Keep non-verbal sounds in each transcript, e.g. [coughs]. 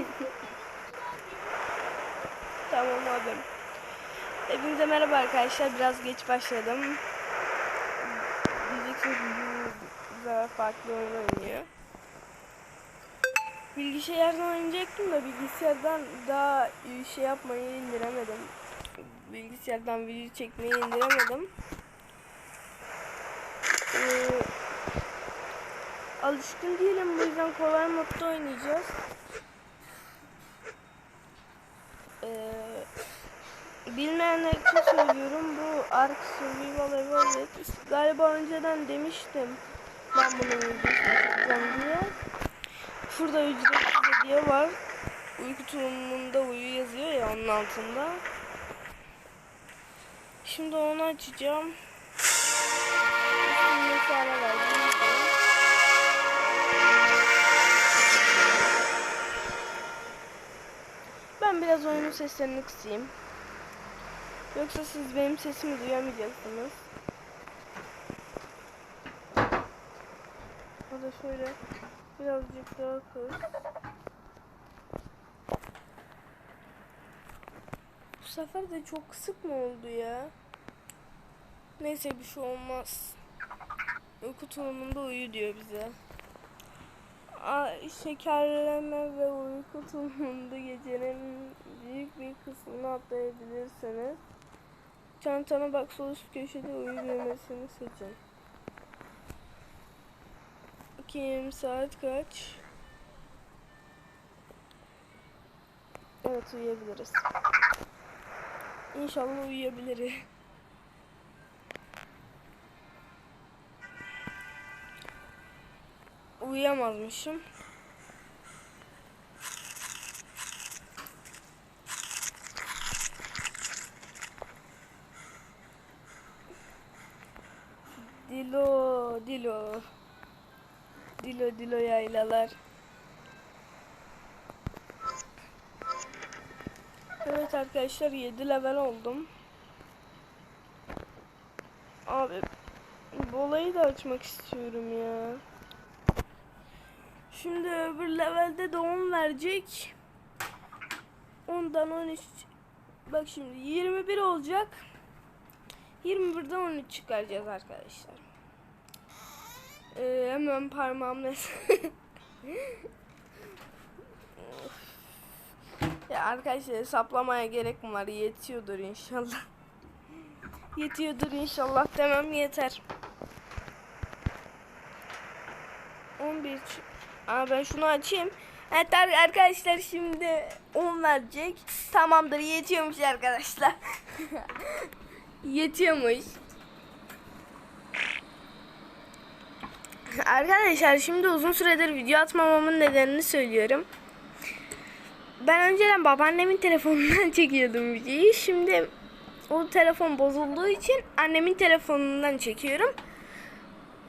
[laughs] tamam abi. Hepinize merhaba arkadaşlar. Biraz geç başladım. Diyeceksiniz bu daha farklı oyun oynuyor. Bilgisayardan oynayacaktım da bilgisayardan daha şey yapmayı indiremedim. Bilgisayardan video çekmeyi indiremedim. Ee, alışkın değilim bu yüzden kolay modda oynayacağız. Ee, bilmeyenler için söylüyorum bu Ark Survival Evolved galiba önceden demiştim ben bunu videosunu diye. Şurada ücretsiz hediye var. Uyku tulumunda uyu yazıyor ya onun altında. Şimdi onu açacağım. Üstüne fare verdim. Ben biraz oyunun seslerini kısayım. Yoksa siz benim sesimi duyamayacaksınız. O da şöyle birazcık daha kız. Bu sefer de çok kısık mı oldu ya? Neyse bir şey olmaz. Uyku tulumunda uyu diyor bize. Şekerleme ve uyku tulumunda gecenin büyük bir kısmını atlayabilirsiniz. Çantana bak sol üst köşede uyu düğmesini seçin. Bakayım saat kaç? Evet uyuyabiliriz. İnşallah uyuyabiliriz. Uyuyamazmışım. Dilo, dilo. Dilo, dilo yaylalar. Evet arkadaşlar 7 level oldum. Abi bu olayı da açmak istiyorum ya. Şimdi öbür levelde de 10 verecek. Ondan 13 bak şimdi 21 olacak. 21'den 13 çıkaracağız arkadaşlar. Ee, hemen parmağımla [laughs] Ya arkadaşlar hesaplamaya gerek mi var? Yetiyordur inşallah. Yetiyordur inşallah demem yeter. 11 ç- Aa ben şunu açayım. Evet ar- arkadaşlar şimdi 10 verecek. Tamamdır yetiyormuş arkadaşlar. [laughs] Yetiyormuş. Arkadaşlar şimdi uzun süredir video atmamamın nedenini söylüyorum. Ben önceden babaannemin telefonundan [laughs] çekiyordum videoyu. Şimdi o telefon bozulduğu için annemin telefonundan çekiyorum.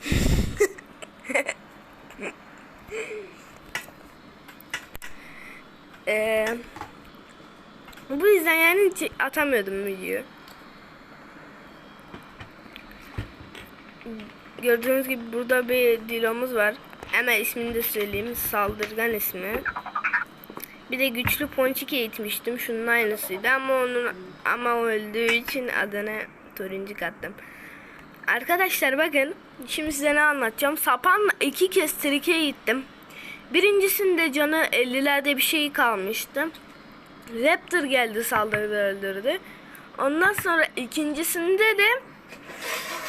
[laughs] Ee, bu yüzden yani atamıyordum videoyu. Gördüğünüz gibi burada bir dilomuz var. Hemen ismini de söyleyeyim. Saldırgan ismi. Bir de güçlü ponçik eğitmiştim. Şunun aynısıydı ama onun ama öldüğü için adına turuncu attım. Arkadaşlar bakın şimdi size ne anlatacağım. Sapanla iki kez trike gittim. Birincisinde canı 50'lerde bir şey kalmıştı. Raptor geldi saldırdı öldürdü. Ondan sonra ikincisinde de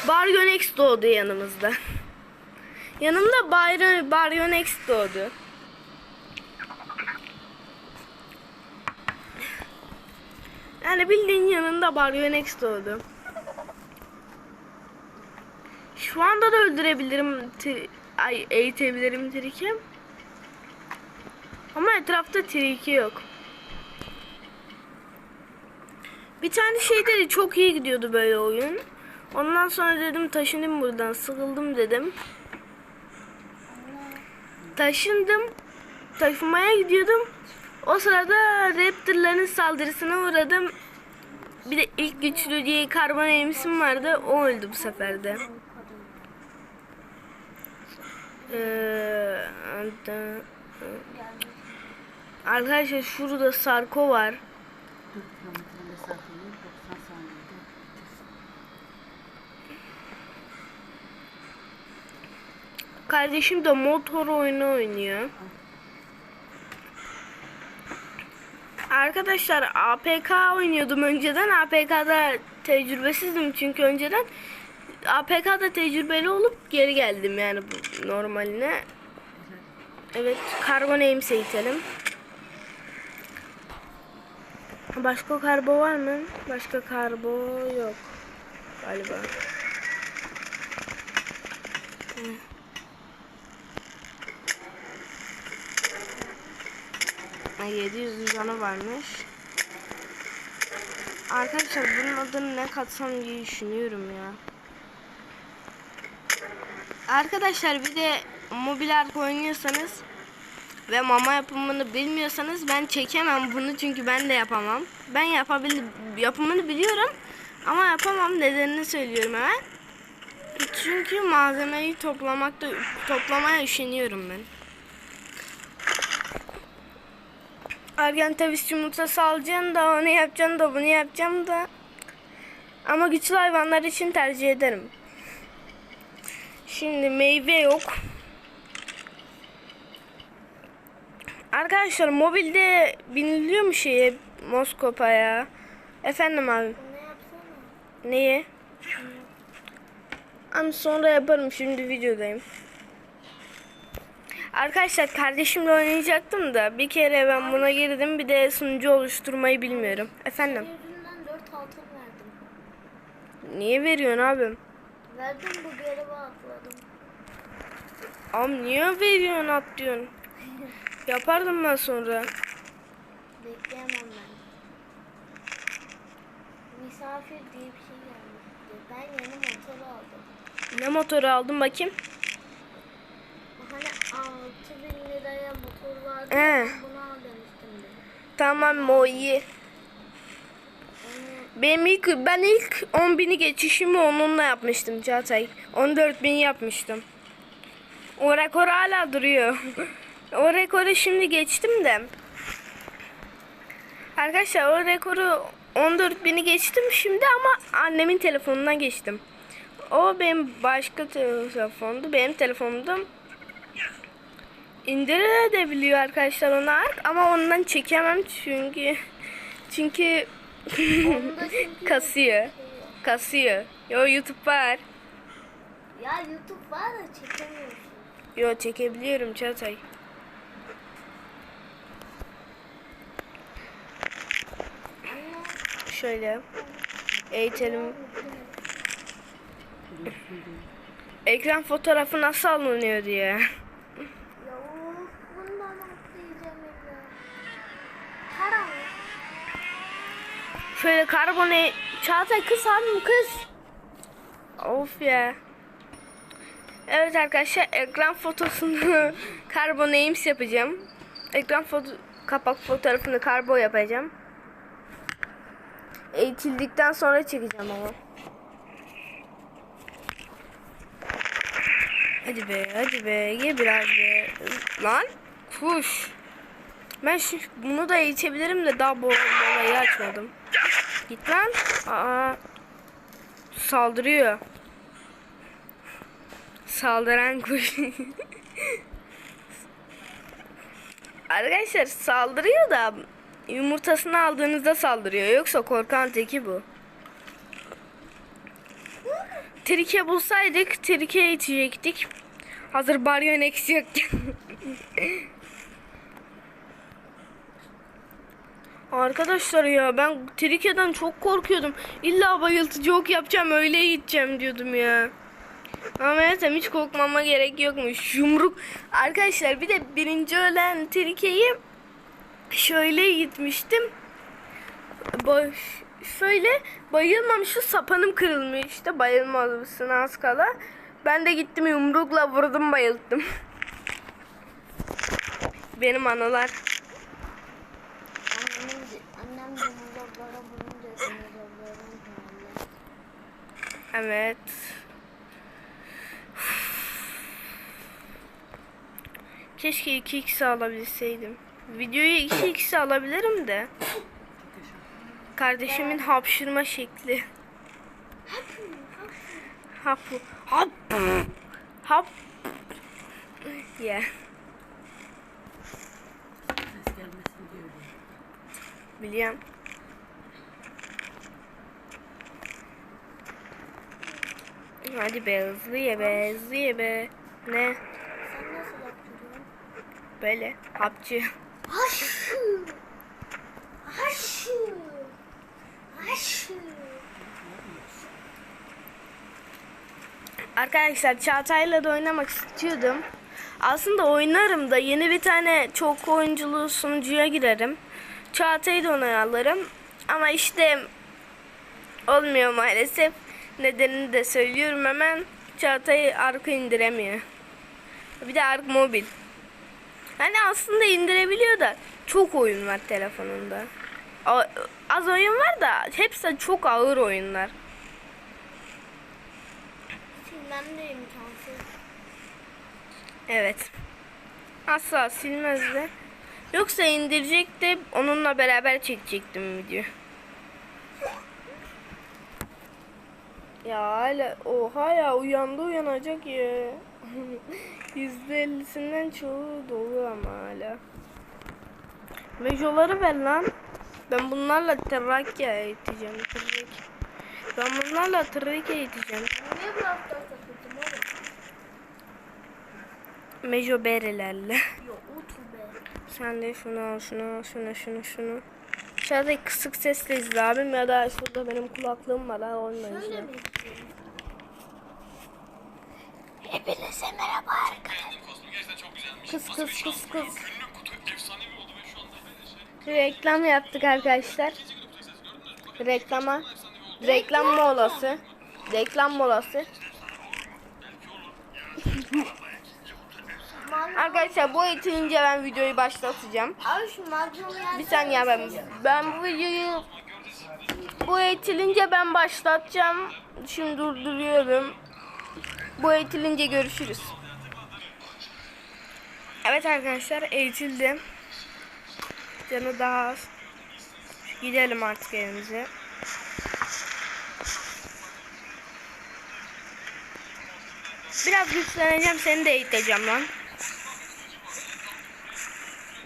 Baryonex doğdu yanımızda. [laughs] Yanımda Baryon, Baryonex doğdu. Yani bildiğin yanında Baryonex doğdu. Şu anda da öldürebilirim. Ay eğitebilirim Trike. Ama etrafta Trike yok. Bir tane şeyde de çok iyi gidiyordu böyle oyun. Ondan sonra dedim taşınayım buradan. Sıkıldım dedim. Taşındım. Taşınmaya gidiyordum. O sırada Raptor'ların saldırısına uğradım. Bir de ilk güçlü diye karbon eğimisim vardı. O öldü bu sefer de. Ee, Arkadaşlar şurada Sarko var. 4 kilometre mesafeyi 90 saniyede. Kardeşim de motor oyunu oynuyor. Arkadaşlar APK oynuyordum önceden. APK'da tecrübesizdim çünkü önceden. APK'da tecrübeli olup geri geldim yani bu normaline. Evet, karbo neyimse itelim. Başka karbo var mı? Başka karbo yok galiba. Ha, 700 canı varmış. Arkadaşlar bunun adını ne katsam diye düşünüyorum ya. Arkadaşlar bir de mobil arka oynuyorsanız ve mama yapımını bilmiyorsanız ben çekemem bunu çünkü ben de yapamam. Ben yapabil yapımını biliyorum ama yapamam nedenini söylüyorum hemen. Çünkü malzemeyi toplamakta toplamaya üşeniyorum ben. Ergen tavus yumurtası alacaksın da onu yapacaksın da bunu yapacağım da. Ama güçlü hayvanlar için tercih ederim. Şimdi meyve yok. Arkadaşlar mobilde biniliyor mu şeye Moskopa'ya? Efendim abi. Ne? Neye? Ama sonra yaparım şimdi videodayım. Arkadaşlar kardeşimle oynayacaktım da bir kere ben buna girdim bir de sunucu oluşturmayı bilmiyorum. Efendim Yüzünden 4 altın verdim. niye veriyorsun abim? Verdim bu göreve atladım. Am niye veriyorsun atlıyorsun? Yapardım ben sonra. Bekleyemem ben. Misafir diye bir şey gelmişti. Ben yeni motor aldım. Ne motoru aldın bakayım? Hani 6000 liraya motor vardı. Ya, Bunu al demiştim de. Tamam o iyi. Benim ilk, ben ilk 10 bini geçişimi onunla yapmıştım Çağatay. 14 bin yapmıştım. O rekor hala duruyor. [laughs] o rekoru şimdi geçtim de. Arkadaşlar o rekoru 14 bini geçtim şimdi ama annemin telefonundan geçtim. O benim başka telefondu. Benim telefonumda indirebiliyor arkadaşlar onu artık ama ondan çekemem çünkü çünkü [laughs] kasıyor. Kasıyor. Yo YouTube var. Ya YouTube var da çekemiyorsun. Yo çekebiliyorum Çağatay. Anne. Şöyle eğitelim. Ekran fotoğrafı nasıl alınıyor diye. Şöyle karbone... Çağatay kız abim kız. Of ya. Evet arkadaşlar ekran fotosunu [laughs] karbon yapacağım. Ekran foto kapak fotoğrafını karbo yapacağım. Eğitildikten sonra çekeceğim ama. Hadi be hadi be ye biraz be. Lan kuş. Ben şu, bunu da eğitebilirim de daha bu olayı açmadım. Git lan. Aa. Saldırıyor. Saldıran kuş. [laughs] Arkadaşlar saldırıyor da yumurtasını aldığınızda saldırıyor. Yoksa korkan teki bu. Trike bulsaydık trike itecektik. Hazır Baryonex yokken. [laughs] Arkadaşlar ya ben Trike'den çok korkuyordum. İlla bayıltıcı ok yapacağım öyle gideceğim diyordum ya. Ama meğersem hiç korkmama gerek yokmuş. Yumruk. Arkadaşlar bir de birinci ölen Trike'yi şöyle gitmiştim. Baş, şöyle bayılmamış şu sapanım kırılmış işte bayılmalısın az kala. Ben de gittim yumrukla vurdum bayılttım. [laughs] Benim hali. Evet. Keşke 2x alabilseydim. Videoyu iki [coughs] ikisi alabilirim de. Kardeşimin hapşırma şekli. Hap. Hap. Hap. Öyle. Biliyorum. Hadi be hızlı ye be hızlı ye be. Ne? Sen nasıl yapıyorsun? Böyle hapçı. Arkadaşlar Çağatay'la da oynamak istiyordum. Aslında oynarım da yeni bir tane çok oyunculu sunucuya girerim. Çağatay'ı da ona alırım. Ama işte olmuyor maalesef. Nedenini de söylüyorum hemen. Çağatay Ark'ı indiremiyor. Bir de Ark mobil. Hani aslında indirebiliyor da çok oyun var telefonunda. Az oyun var da hepsi çok ağır oyunlar. Silmem de imkansız. Evet. Asla silmezdi. Yoksa indirecekti. Onunla beraber çekecektim video. Ya hala oha ya uyandı uyanacak ya. [laughs] Yüzde ellisinden çoğu dolu ama hala. Mejoları ver lan. Ben bunlarla Trakya eğiteceğim. Trak. Ben bunlarla Trakya eğiteceğim. Niye bu Mejo berelerle. Yok otur be. Sen de şunu al, şunu al, şunu, şunu, şunu. Dışarıda kısık sesle izle abim ya da şurada benim kulaklığım var ha onunla Şöyle mi? Hepinize merhaba arkadaşlar. Kıs kıs kıs kıs. Reklam yaptık arkadaşlar. Reklama. Reklam molası. Reklam molası. Arkadaşlar bu itilince ben videoyu başlatacağım. Bir saniye ben ben bu videoyu bu eğitilince ben başlatacağım. Şimdi durduruyorum. Bu eğitilince görüşürüz. Evet arkadaşlar eğitildi. Canı daha az. Gidelim artık evimize. Biraz güçleneceğim seni de eğiteceğim lan.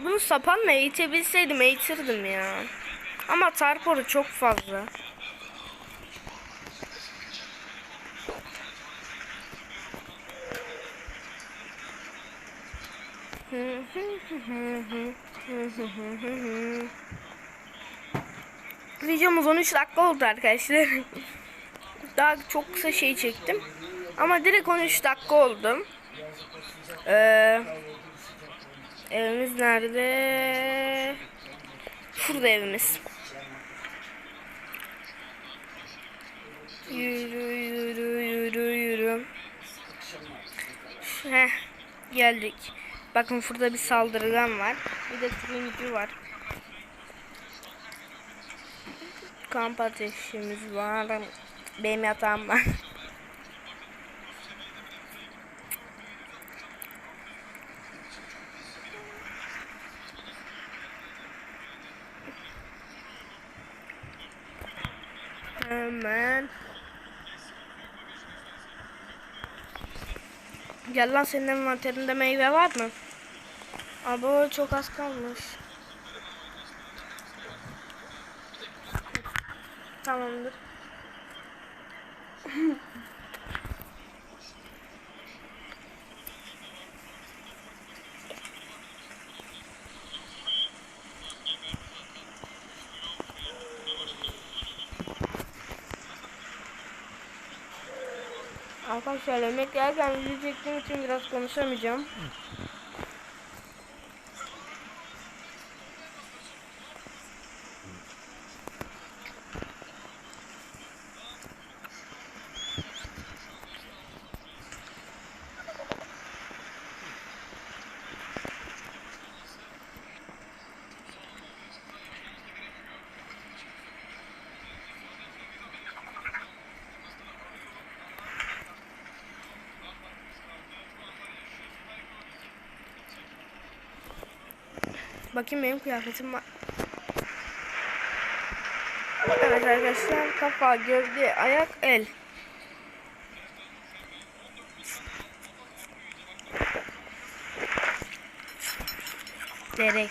Bunu sapanla eğitebilseydim eğitirdim ya. Ama tarporu çok fazla. Videomuz 13 dakika oldu arkadaşlar. Daha çok kısa şey çektim. Ama direkt 13 dakika oldu. Ee, evimiz nerede? Şurada evimiz. Yürü yürü yürü yürü. Heh, geldik. Bakın şurada bir saldırgan var. Bir de turuncu var. Kamp ateşimiz var. Benim yatağım var. Hemen. Gel lan senin envanterinde meyve var mı? Abo çok az kalmış. Tamamdır. [laughs] Arkadaşlar yemek yerken video çektiğim için biraz konuşamayacağım. Bakayım benim kıyafetim var. Evet arkadaşlar kafa, gövde, ayak, el. Derek.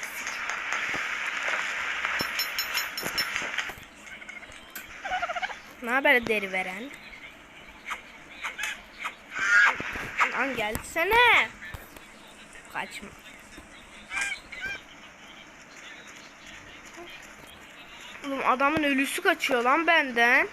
Ne haber deri veren? Lan gelsene. Kaçma. Oğlum adamın ölüsü kaçıyor lan benden.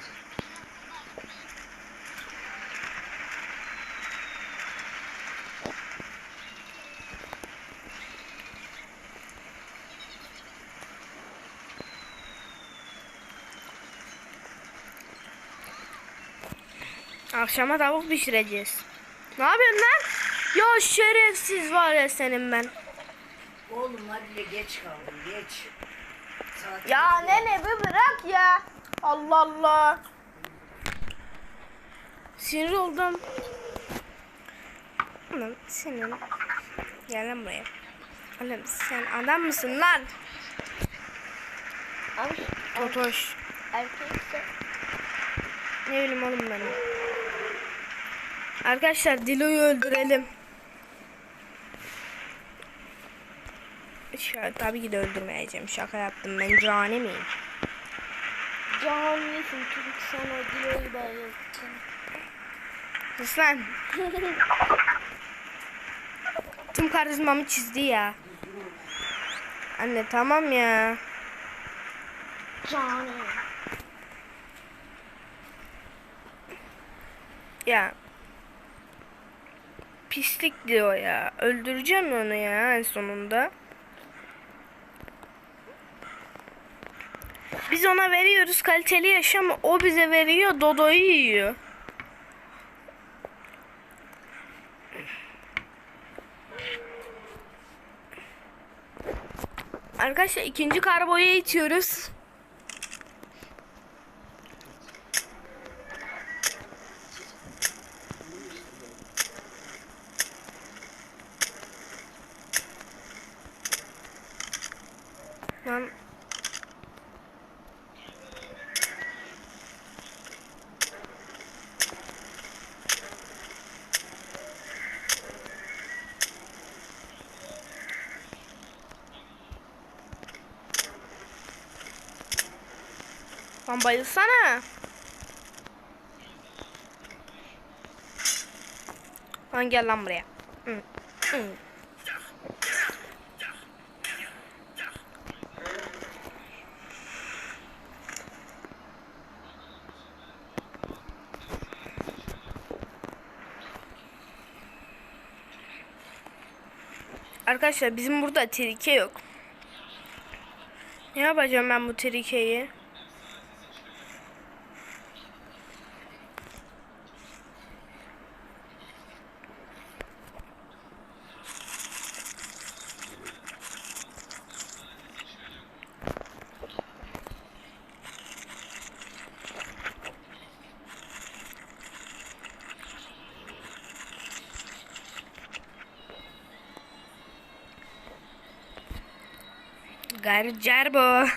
Akşama tavuk pişireceğiz. Ne yapıyorsun lan? Ya şerefsiz var ya senin ben. Oğlum hadi geç kaldım geç. Ya nene bir bırak ya. Allah Allah. Sinir oldum. Oğlum senin. Gel lan buraya. Oğlum sen adam mısın lan? Abi Totoş. erkekse Ne bileyim oğlum ben. Arkadaşlar Dilo'yu öldürelim. Şöyle, tabii ki de öldürmeyeceğim. Şaka yaptım. Ben cani miyim? canisin çocuk sana dileği bayılsın. Sus lan. [laughs] Tüm karizmamı çizdi ya. Anne tamam ya. Cani. Ya. Pislik diyor ya. Öldüreceğim onu ya en sonunda. Biz ona veriyoruz kaliteli yaşam. O bize veriyor Dodo'yu yiyor. Arkadaşlar ikinci karboya itiyoruz. Lan Lan bayılsana. Lan gel lan buraya. Arkadaşlar bizim burada trike yok. Ne yapacağım ben bu trikeyi? Garcar bu.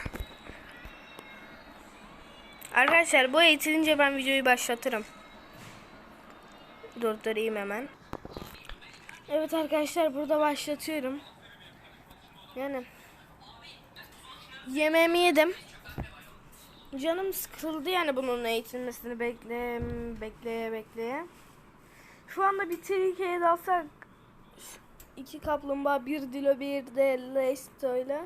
Arkadaşlar bu eğitilince ben videoyu başlatırım. Durdurayım hemen. Evet arkadaşlar burada başlatıyorum. Yani yemeğimi yedim. Canım sıkıldı yani bunun eğitilmesini bekle bekleye bekleye. Şu anda bir tehlikeye dalsak iki kaplumbağa bir dilo bir de lesto ile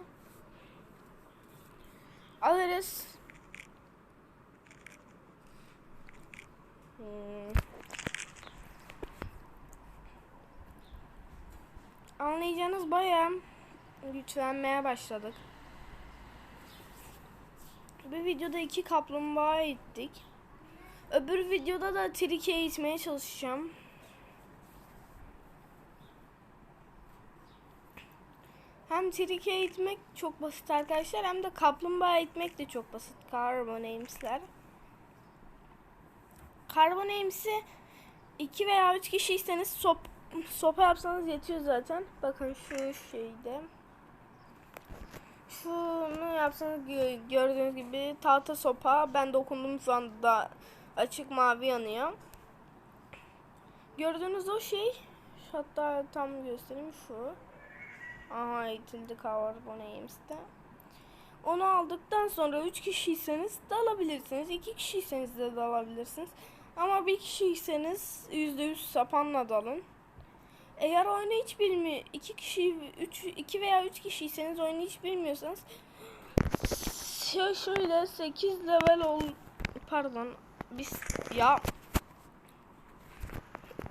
alırız. Hmm. Anlayacağınız bayağı güçlenmeye başladık. Bir videoda iki kaplumbağa ittik. Öbür videoda da trike eğitmeye çalışacağım. Hem trike eğitmek çok basit arkadaşlar hem de kaplumbağa eğitmek de çok basit. Carbon Ames'ler. Carbon Ames'i 2 veya 3 kişiyseniz sop, sopa yapsanız yetiyor zaten. Bakın şu şeyde. şunu yapsanız gö- gördüğünüz gibi tahta sopa. Ben dokundum şu anda açık mavi yanıyor. Gördüğünüz o şey. Hatta tam göstereyim şu. Aha itildi Carbon Ames'te. Onu aldıktan sonra 3 kişiyseniz de alabilirsiniz. 2 kişiyseniz de dalabilirsiniz. Ama bir kişiyseniz %100 sapanla dalın. Eğer oyunu hiç bilmiyor, 2 kişi 3 2 veya 3 kişiyseniz oyunu hiç bilmiyorsanız şöyle, şöyle 8 level ol pardon biz ya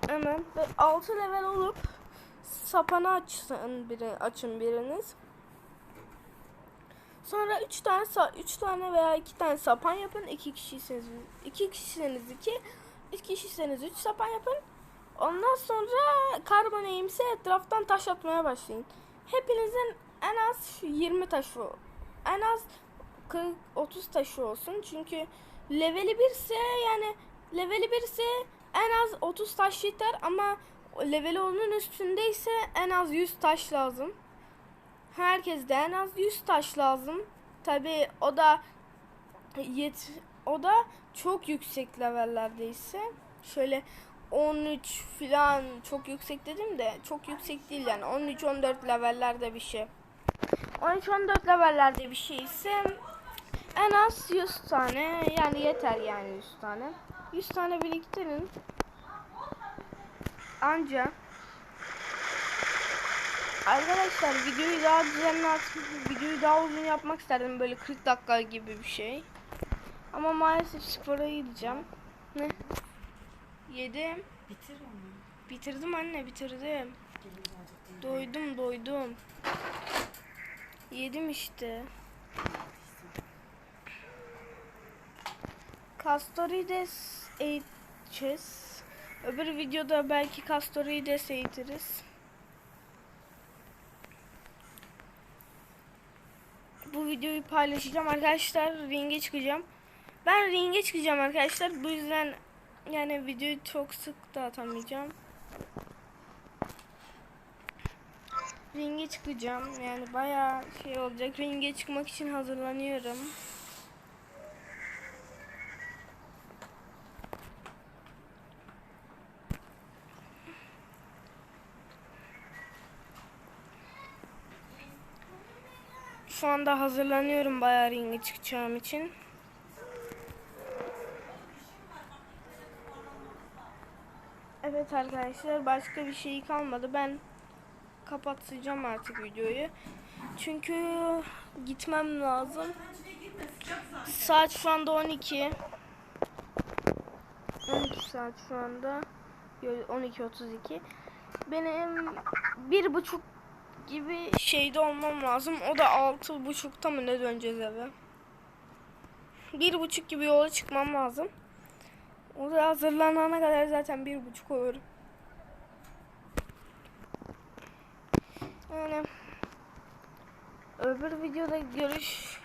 hemen 6 level olup sapanı açsın biri açın biriniz. Sonra 3 tane 3 tane veya 2 tane sapan yapın. 2 kişiyseniz 2 kişiseniz 2, 3 kişiyseniz 3 sapan yapın. Ondan sonra karbon eğimse etraftan taş atmaya başlayın. Hepinizin en az 20 taşı en az 40 30 taşı olsun. Çünkü leveli 1 ise yani leveli 1 ise en az 30 taş yeter ama leveli onun üstündeyse en az 100 taş lazım. Herkeste en az 100 taş lazım. Tabi o da yet o da çok yüksek levellerdeyse şöyle 13 falan çok yüksek dedim de çok yüksek değil yani 13 14 levellerde bir şey. 13 14 levellerde bir şey ise en az 100 tane yani yeter yani 100 tane. 100 tane biriktirin. Anca Arkadaşlar videoyu daha düzenli at- videoyu daha uzun yapmak isterdim böyle 40 dakika gibi bir şey. Ama maalesef spora gideceğim. Ne? Yedim. Bitir onu. Bitirdim anne bitirdim. Doydum doydum. Yedim işte. Castorides eğiteceğiz. Öbür videoda belki Castorides eğitiriz. Bu videoyu paylaşacağım arkadaşlar. Ringe çıkacağım. Ben ringe çıkacağım arkadaşlar. Bu yüzden yani videoyu çok sık da atamayacağım. Ringe çıkacağım. Yani bayağı şey olacak. Ringe çıkmak için hazırlanıyorum. Şu anda hazırlanıyorum bayağı ringe çıkacağım için. Evet arkadaşlar başka bir şey kalmadı. Ben kapatacağım artık videoyu. Çünkü gitmem lazım. Saat şu anda 12. 12 saat şu anda. Yo, 12.32. Benim bir buçuk gibi şeyde olmam lazım. O da altı buçukta mı ne döneceğiz eve? Bir buçuk gibi yola çıkmam lazım. O da hazırlanana kadar zaten bir buçuk olur. Yani öbür videoda görüş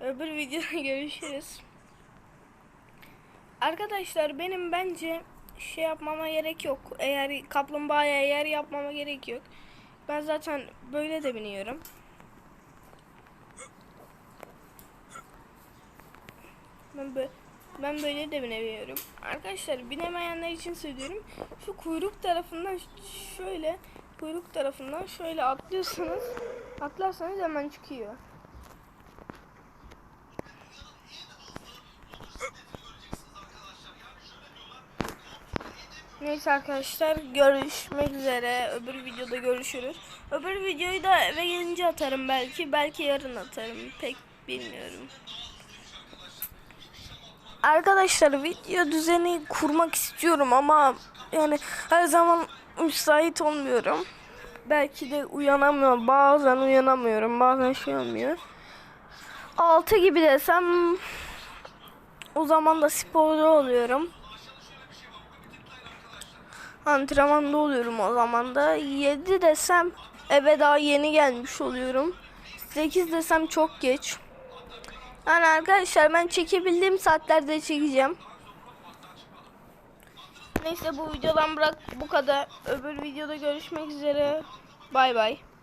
öbür videoda [laughs] görüşürüz. Arkadaşlar benim bence şey yapmama gerek yok. Eğer kaplumbağaya yer yapmama gerek yok. Ben zaten böyle de biniyorum. Ben böyle, ben böyle de binebiliyorum. Arkadaşlar binemeyenler için söylüyorum. Şu kuyruk tarafından şöyle kuyruk tarafından şöyle atlıyorsanız atlarsanız hemen çıkıyor. Neyse arkadaşlar görüşmek üzere. Öbür videoda görüşürüz. Öbür videoyu da eve gelince atarım belki. Belki yarın atarım. Pek bilmiyorum. Arkadaşlar video düzeni kurmak istiyorum ama yani her zaman müsait olmuyorum. Belki de uyanamıyorum. Bazen uyanamıyorum. Bazen şey olmuyor. 6 gibi desem o zaman da sporda oluyorum. Antrenmanda oluyorum o zaman da. 7 desem eve daha yeni gelmiş oluyorum. 8 desem çok geç. Yani arkadaşlar ben çekebildiğim saatlerde çekeceğim. Neyse bu videodan bırak bu kadar. Öbür videoda görüşmek üzere. Bay bay.